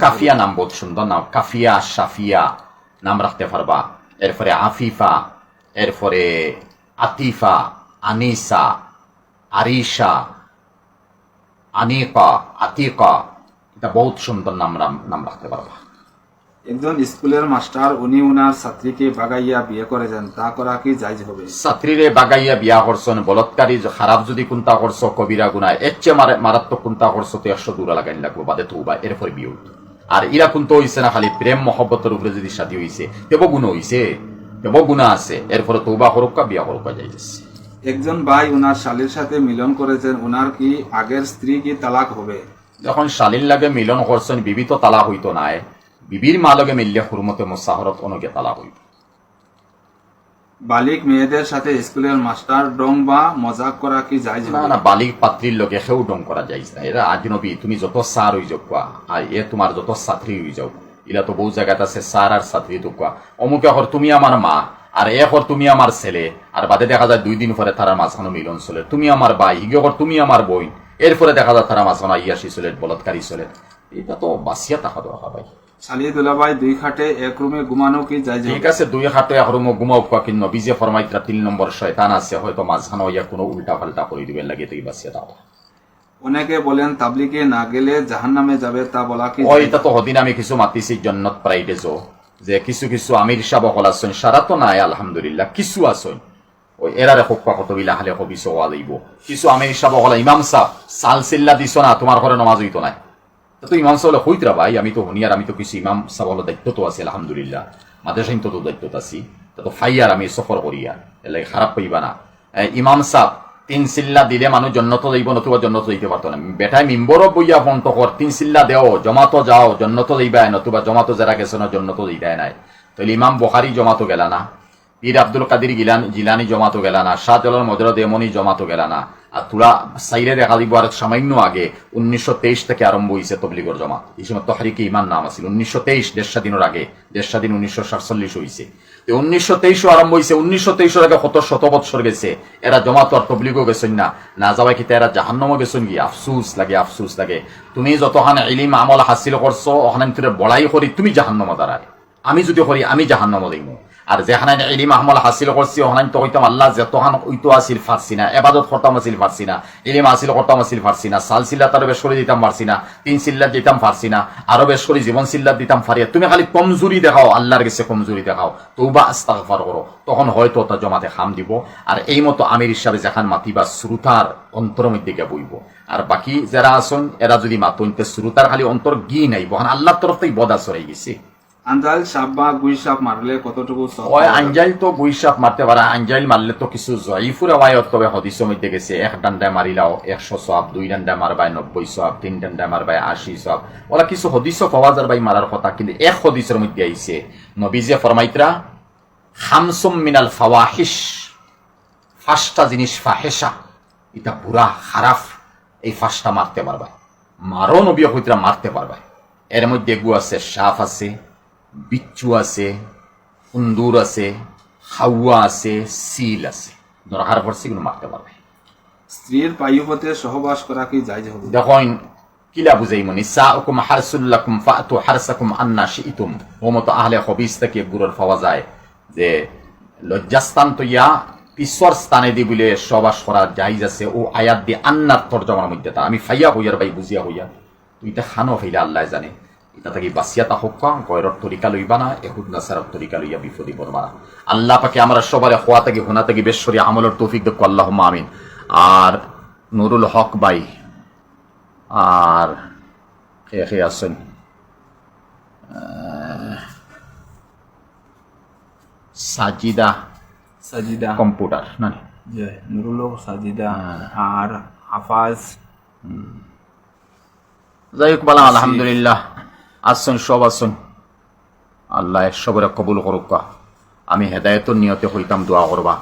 কাফিয়া নাম বহুত সুন্দর নাম কাফিয়া সাফিয়া নাম রাখতে পারবা এরপরে আফিফা এরপরে আতিফা আনিসা আরিশা আনিকা আতিকা এটা বহুত সুন্দর নাম নাম রাখতে পারবা একজন স্কুলের মাস্টার উনি উনার ছাত্রীকে বাগাইয়া বিয়ে করেছেন তা করা কি জায়জ হবে ছাত্রীরে বাগাইয়া বিয়া করছন বলৎকারী খারাপ যদি কোনটা করছ কবিরা গুনা এর চেয়ে মারে- মারাত্মক কোনটা করছ তো একশো দূরা লাগাইন লাগবো বাদে তো বা এরপরে বিয়ে। আর ইরা কিন্তু হইছে না খালি প্রেম মহব্বতের উপরে যদি সাথী হইছে তেব গুণ হইছে তেব গুণা আছে এরপরে তৌবা কা বিয়া করুকা যাইতেছে। একজন ভাই উনার শালীর সাথে মিলন করেছেন উনার কি আগের স্ত্রী কি তালাক হবে? যখন শালীর লাগে মিলন করছেন বিবি তো তালা হইতো নাই বিবির মা লগে মিললে হুরমতে মোসাহরত অনুকে তালা হইব। বালিক মেয়েদের সাথে স্কুলের মাস্টার ডং বা মজাক করা কি জায়জ না না বালিক পাত্রীর লগে সেও ডং করা যাইছে না। এরা আজনবী তুমি যত সার হয়ে যাও কোয়া আর এ তোমার যত ছাত্রী হয়ে যাও ইলা তো বহু জায়গাত আছে সার আর ছাত্রী তো কোয়া অমুকে হর তুমি আমার মা আর এ হর তুমি আমার ছেলে আর বাদে দেখা যায় দুই দিন পরে তারা মাঝখানে মিলন চলে। তুমি আমার ভাই হিগে হর তুমি আমার বই এরপরে দেখা যায় তারা মাঝখানে ইয়াসি চলে বলৎকারী চলে। এটা তো বাসিয়া টাকা দেওয়া ভাই। দুই খাটে এক রুমে ঘুমানো কি জায়জ ঠিক আছে দুই হাতে হরমো ঘুমাও কোয়া কিন্তু নবীজে ফরমাইত্রা তিন নম্বর শয়তান আছে হয়তো মাঝখানে ইয়া কোনো উল্টা পাল্টা করে দিবেন লাগে তুই বাসিয়া টাকা অনেকে বলেন তাবলিকে না গেলে জাহান নামে যাবে তা বলা কি ও জায়েজ? এটা তো হদিন আমি কিছু মাতিছি জন্নত প্রাইডেজও যে। কিছু কিছু আমির সাহ হল আসছেন সারা তো নাই আলহামদুলিল্লাহ কিছু আসছেন ওই এরারে হকা কত বিলা হালে হবিস ওয়া লইব কিছু আমির সাহ হল ইমাম সাহ সাল সিল্লা দিছ না তোমার ঘরে নমাজ হইতো নাই। তা তো ইমাম সাহ হলে হইতরা ভাই, আমি তো হুনিয়ার আমি তো কিছু ইমাম সাহ দায়িত্ব তো আছে, আলহামদুলিল্লাহ। মাদ্রাসাইন তো দায়িত্ব আছি। তা তো ফাইয়ার আমি সফর করিয়া এলে খারাপ পাইবা না। ইমাম সাহ তিন সিল্লা দিলে মানুষ জন্নত যাইব নতুবা জন্নত যাইতে পারতো না। বেটাই মিম্বর বইয়া ফোন তো কর তিন সিল্লা দেও, জমাতো যাও, জন্নত যাইবাই নতুবা জমাতো যারা গেছে না, জন্নত যাইতাই নাই। তাহলে ইমাম বখারি জমাতো গেলা না। পীর আব্দুল কাদির গিলান জিলানি জমাতো গেলা না শাহ জলাল মজরদ এমনি জমাতো গেলা না। আর তুলা সাইরে দেখা দিব আর সামান্য আগে উনিশশো তেইশ থেকে আরম্ভ হয়েছে তবলিগর জমাত। এই সময় তহারিকে ইমান নাম আছিল। উনিশশো তেইশ দেড় স্বাধীনের আগে। দেড় স্বাধীন উনিশশো সাতচল্লিশ হয়েছে উনিশশো তেইশও আরম্ভ হয়েছে উনিশশো তেইশের আগে কত শত বৎসর গেছে, এরা জমাতো আর তবলিগও গেছেন না। না যাওয়াই কিতা এরা জাহান্নমও গেছেন কি? আফসুস লাগে আফসুস লাগে। তুমি যতখান ইলিম, আমল হাসিল করছ, ওখানে তুমি বড়াই করি, তুমি জাহান্নম দাঁড়ায়। আমি যদি করি, আমি জাহান্নম দিম। আর যেখানে ইলিম আহমল হাসিল করছি, ওখানে তো কইতাম আল্লাহ যতখান ওইতো আসিল ফারসি না, এবাদত করতাম আসিল ফারসি না, ইলিম আসিল করতাম আসিল ফারসি না, সাল সিল্লা তারও বেশ করে দিতাম পারছি না, তিন সিল্লা দিতাম পারছি না, আরও বেশ করে জীবন সিল্লা দিতাম ফারিয়া তুমি খালি কমজুরি দেখাও, আল্লাহর কাছে কমজুরি দেখাও তৌবা আস্তাগফার করো। তখন হয়তো তা জমাতে খাম দিব, আর এই মতো আমির হিসাবে যেখান মাতিবা শ্রুতার অন্তর মধ্যে বইব। আর বাকি যারা আসন এরা যদি মাতুন তে শ্রুতার খালি অন্তর গি নাই, বহান আল্লাহর তরফ থেকে বদা সরাই গেছে। আন্দাল সাপ বা গুই সাপ মারলে কতটুকু ওই? আঞ্জাইল তো বৈশাখ মারতে পারে আঞ্জাইল মারলে তো কিছু জয়ীফুর আওয়ায়ত তবে হদিসের মধ্যে গেছে এক ডান্ডায় মারিলাও একশো সব দুই ডান্ডায় মারবাই নব্বই সব তিন ডান্ডায় মারবাই আশি সব ওরা কিছু হদিস পাওয়া যার বাই মারার কথা কিন্তু এক হদিসের মধ্যে আইছে নবীজে ফরমাইত্রা হামসুম মিনাল ফাওয়াহিস ফাঁসটা জিনিস ফাহেসা এটা বুড়া খারাপ এই ফাঁসটা মারতে পারবা মারো নবী হইতরা মারতে পারবা এর মধ্যে গু আছে সাপ আছে বিচ্ছু আছে কুন্দুর আছে হাওয়া আছে সিল আছে। দরকার পড়ছে এগুলো মারতে পারবে। স্ত্রীর পায়ুপথে সহবাস করা কি জায়জ হবে দেখুন কিলা বুঝাই মনি সাউকুম হারসুল্লাকুম ফাতু হারসাকুম আন্না শিইতুম। ও মতো আহলে হবিস থেকে গুরুর পাওয়া যায় যে লজ্জাস্থান তো ইয়া পিছর স্থানে দি বলে সবাস করা জাইজ আছে। ও আয়াত দিয়ে আন্নার তর্জমার মধ্যে তা। আমি ফাইয়া হইয়ার ভাই বুঝিয়া হইয়া। তুই এটা খানো হইলে আল্লাহ জানে। এটা থাকি বাসিয়া তা হোক গয়রর তরিকা লইবা না এহুদ নাসারর তরিকা লইয়া বিপদে পড়বা না। আল্লাহ পাকে আমরা সবার হওয়া থাকি হোনা থাকি বেশ্বরী আমলের তৌফিক দেখো আল্লাহ আমিন। আর নুরুল হক বাই আর কে কে আছেন সাজিদা সাজিদা। কম্পিউটার না নুরুল হক সাজিদা হ্যাঁ। আর হাফাজ। যাই হোক বলা আলহামদুলিল্লাহ। আসছেন সব আসছেন আল্লাহ সবরে কবুল করুক আমি হেদায়তর নিয়তে হইতাম দোয়া করবা।